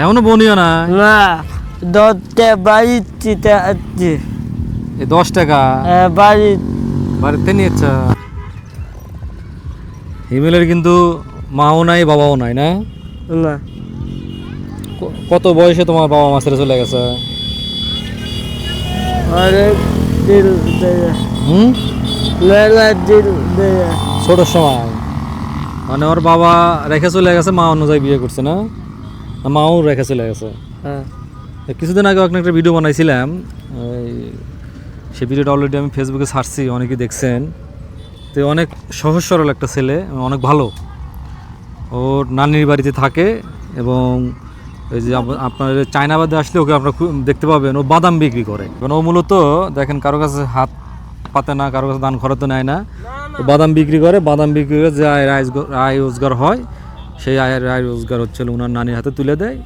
এখনও বনিও না? না দশটা বাড়িতে আছে। এই দশ টাকা? বাড়ি বাড়িতে নিয়েছ হিমেলের কিন্তু মাও নাই বাবাও নাই না? না। কত বয়সে তোমার বাবা মা ছেড়ে চলে গেছে? ছোট সময়। মানে ওর বাবা রেখে চলে গেছে মা অনুযায়ী বিয়ে করছে না? মাও রেখে চলে গেছে। হ্যাঁ। কিছুদিন আগে একটা একটা ভিডিও বানাইছিলাম। সেই ভিডিওটা অলরেডি আমি ফেসবুকে ছাড়ছি অনেকেই দেখছেন। তো অনেক সহজ সরল একটা ছেলে অনেক ভালো। ওর নানির বাড়িতে থাকে এবং এই যে আপ- আপনার চায়নাবাদে আসলে ওকে আপনারা দেখতে পাবেন। ও বাদাম বিক্রি করে। কারণ ও মূলত দেখেন কারও কাছে হাত পাতে না কারও কাছে দান খরচ নেয় না। ও বাদাম বিক্রি করে বাদাম বিক্রি করে যে আয় আয় রোজগার হয় সেই আয়ের আয় রোজগার হচ্ছিল ওনার নানির হাতে তুলে দেয়।